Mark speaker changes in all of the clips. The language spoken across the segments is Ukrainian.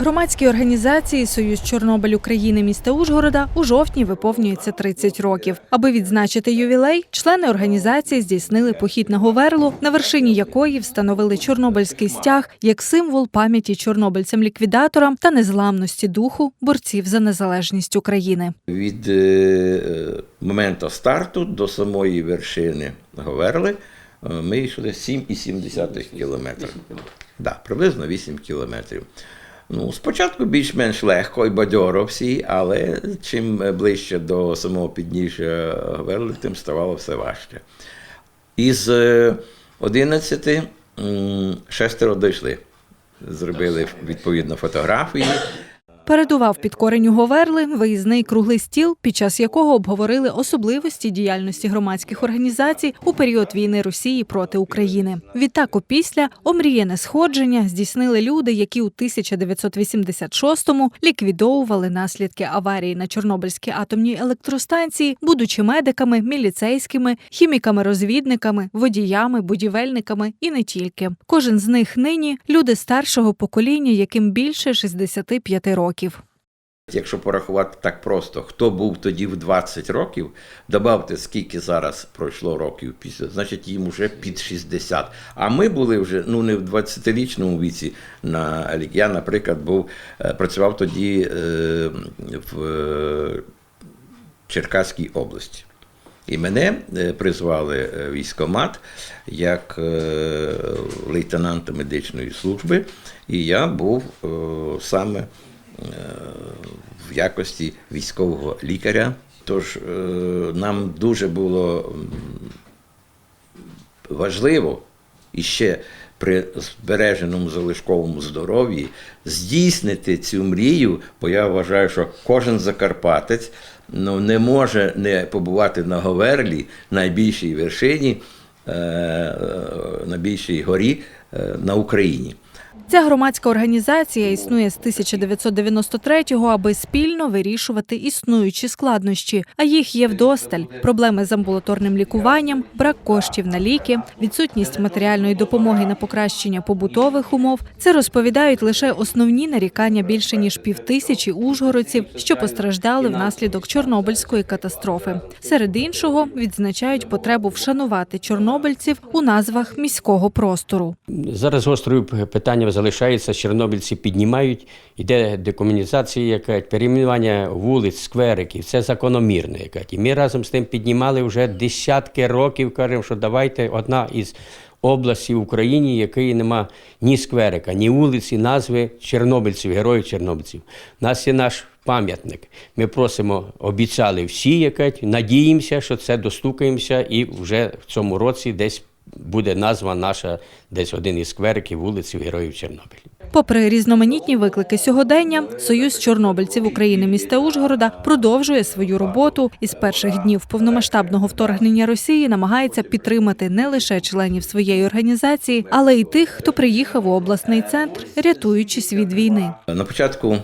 Speaker 1: Громадській організації Союз Чорнобиль України міста Ужгорода у жовтні виповнюється 30 років. Аби відзначити ювілей, члени організації здійснили похід на Говерлу, на вершині якої встановили чорнобильський стяг як символ пам'яті чорнобильцям-ліквідаторам та незламності духу борців за незалежність України.
Speaker 2: Від е, моменту старту до самої вершини Говерли е, ми йшли 7,7 кілометрів. Да, приблизно 8 кілометрів. Ну, спочатку більш-менш легко і бадьоро всі, але чим ближче до самого підніжжя Говерли, тим ставало все важче. Із е, 11 м, шестеро дійшли. Зробили відповідно фотографії.
Speaker 1: Передував підкоренню Говерли виїзний круглий стіл, під час якого обговорили особливості діяльності громадських організацій у період війни Росії проти України. Відтак, опісля омріяне сходження здійснили люди, які у 1986-му ліквідовували наслідки аварії на Чорнобильській атомній електростанції, будучи медиками, міліцейськими, хіміками-розвідниками, водіями, будівельниками і не тільки. Кожен з них нині люди старшого покоління, яким більше 65 років.
Speaker 2: Якщо порахувати так просто, хто був тоді в 20 років, добавте, скільки зараз пройшло років після, значить їм вже під 60. А ми були вже ну не в 20-річному віці. На я, наприклад, був е, працював тоді е, в е, Черкаській області. І мене призвали в військкомат як лейтенанта медичної служби, і я був саме в якості військового лікаря. Тож е, нам дуже було важливо і ще при збереженому залишковому здоров'ї здійснити цю мрію, бо я вважаю, що кожен закарпатець ну, не може не побувати на Говерлі, найбільшій вершині, е, е, найбільшій горі е, на Україні.
Speaker 1: Ця громадська організація існує з 1993-го, аби спільно вирішувати існуючі складнощі. А їх є вдосталь: проблеми з амбулаторним лікуванням, брак коштів на ліки, відсутність матеріальної допомоги на покращення побутових умов. Це розповідають лише основні нарікання більше ніж півтисячі ужгородців, що постраждали внаслідок Чорнобильської катастрофи. Серед іншого відзначають потребу вшанувати чорнобильців у назвах міського простору.
Speaker 3: Зараз гострою питанням залишається, чорнобильці піднімають, іде декомунізація, яка перейменування вулиць, сквериків, це закономірно. Яка. І ми разом з тим піднімали вже десятки років, кажемо, що давайте одна із областей в Україні, якої нема ні скверика, ні вулиці, назви чорнобильців, героїв чорнобильців. Нас є наш пам'ятник. Ми просимо, обіцяли всі, яка, надіємося, що це достукаємося, і вже в цьому році десь буде назва наша, десь один із сквериків вулиців Героїв Чорнобиля.
Speaker 1: Попри різноманітні виклики сьогодення, Союз Чорнобильців України міста Ужгорода продовжує свою роботу і з перших днів повномасштабного вторгнення Росії намагається підтримати не лише членів своєї організації, але й тих, хто приїхав у обласний центр, рятуючись від війни.
Speaker 2: На початку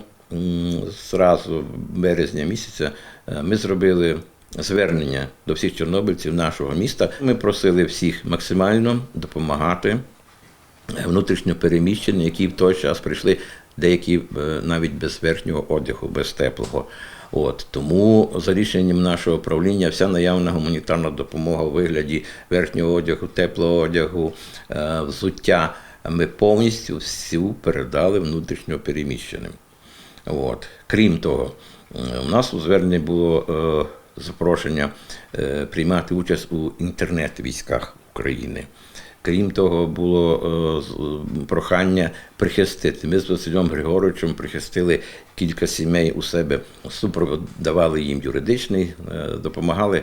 Speaker 2: зразу березня місяця е, ми зробили звернення до всіх чорнобильців нашого міста. Ми просили всіх максимально допомагати внутрішньо переміщені, які в той час прийшли, деякі е, навіть без верхнього одягу, без теплого. От тому за рішенням нашого правління вся наявна гуманітарна допомога у вигляді верхнього одягу, теплого одягу, е, взуття ми повністю всю передали внутрішньо переміщеним. От. Крім того, е, у нас у зверненні було запрошення е, приймати участь у інтернет-військах України. Крім того, було е, прохання прихистити. Ми з Василем Григоровичем прихистили кілька сімей у себе, супровод давали їм юридичний, е, допомагали,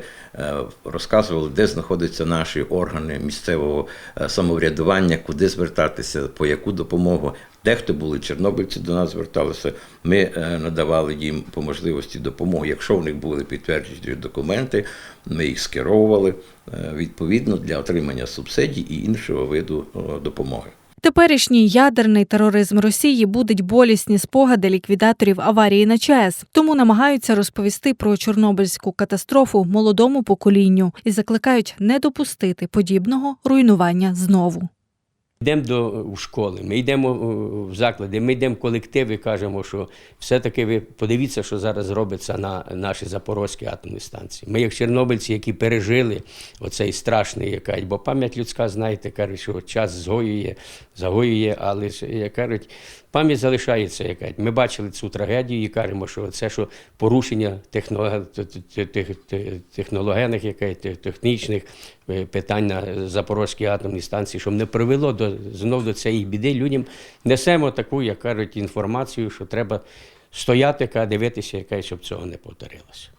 Speaker 2: розказували, де знаходяться наші органи місцевого самоврядування, куди звертатися, по яку допомогу. Дехто були чорнобильці до нас зверталися. Ми е, надавали їм по можливості допомогу. Якщо в них були підтверджені документи, ми їх скеровували е, відповідно для отримання субсидій і іншого виду е, допомоги.
Speaker 1: Теперішній ядерний тероризм Росії будить болісні спогади ліквідаторів аварії на ЧАЕС, тому намагаються розповісти про Чорнобильську катастрофу молодому поколінню і закликають не допустити подібного руйнування знову.
Speaker 3: Йдемо до у школи, ми йдемо е, в заклади, ми йдемо в колективи, кажемо, що все-таки ви подивіться, що зараз робиться на нашій Запорозькій атомній станції. Ми, як чорнобильці, які пережили оцей страшний, яка, бо пам'ять людська, знаєте, кажуть, що час згоює, загоює, але як кажуть, пам'ять залишається. Яка. Ми бачили цю трагедію і кажемо, що це що порушення технологенних, яка, те- технічних е, питань на Запорозькій атомній станції, щоб не привело до, знов до цієї біди, людям несемо таку, як кажуть, інформацію, що треба стояти, дивитися, яка, щоб цього не повторилося.